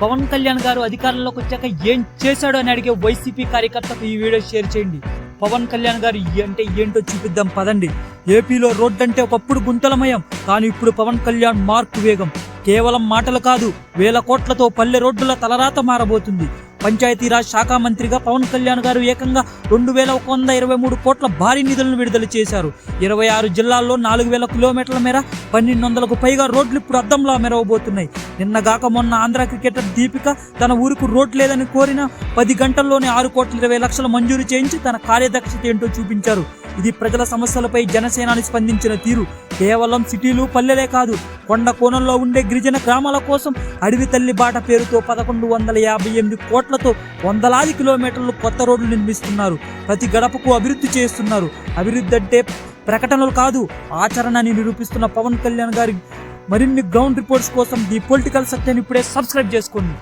పవన్ కళ్యాణ్ గారు అధికారంలోకి వచ్చాక ఏం చేశాడు అని అడిగే వైసీపీ కార్యకర్తకు ఈ వీడియో షేర్ చేయండి. పవన్ కళ్యాణ్ గారు అంటే ఏంటో చూపిద్దాం పదండి. ఏపీలో రోడ్డు అంటే ఒకప్పుడు గుంతలమయం కానీ ఇప్పుడు పవన్ కళ్యాణ్ మార్క్ వేగం. కేవలం మాటలు కాదు వేల కోట్లతో పల్లె రోడ్డుల తలరాత మారబోతుంది. పంచాయతీరాజ్ శాఖ మంత్రిగా పవన్ కళ్యాణ్ గారు ఏకంగా రెండు వేల ఒక వంద ఇరవై మూడు కోట్ల భారీ నిధులను విడుదల చేశారు. ఇరవై ఆరు జిల్లాల్లో నాలుగు వేల కిలోమీటర్ల మేర పన్నెండు వందలకు పైగా రోడ్లు ఇప్పుడు అద్దంలా మెరవబోతున్నాయి. నిన్నగాక మొన్న ఆంధ్ర క్రికెటర్ దీపిక తన ఊరికి రోడ్ లేదని కోరిన పది గంటల్లోనే ఆరు కోట్ల ఇరవై లక్షలు మంజూరు చేయించి తన కార్యదక్షత ఏంటో చూపించారు. ఇది ప్రజల సమస్యలపై జనసేనాని స్పందించిన తీరు. కేవలం సిటీలు పల్లెలే కాదు కొండ కోణంలో ఉండే గిరిజన గ్రామాల కోసం అడవి తల్లి బాట పేరుతో పదకొండు వందల యాభై ఎనిమిది కోట్లతో వందలాది కిలోమీటర్లు కొత్త రోడ్లు నిర్మిస్తున్నారు. ప్రతి గడపకు అభివృద్ధి చేస్తున్నారు. అభివృద్ధి అంటే ప్రకటనలు కాదు ఆచరణని నిరూపిస్తున్న పవన్ కళ్యాణ్ గారి మరిన్ని గ్రౌండ్ రిపోర్ట్స్ కోసం ది పొలిటికల్ సత్యాన్ని ఇప్పుడే సబ్స్క్రైబ్ చేసుకోండి.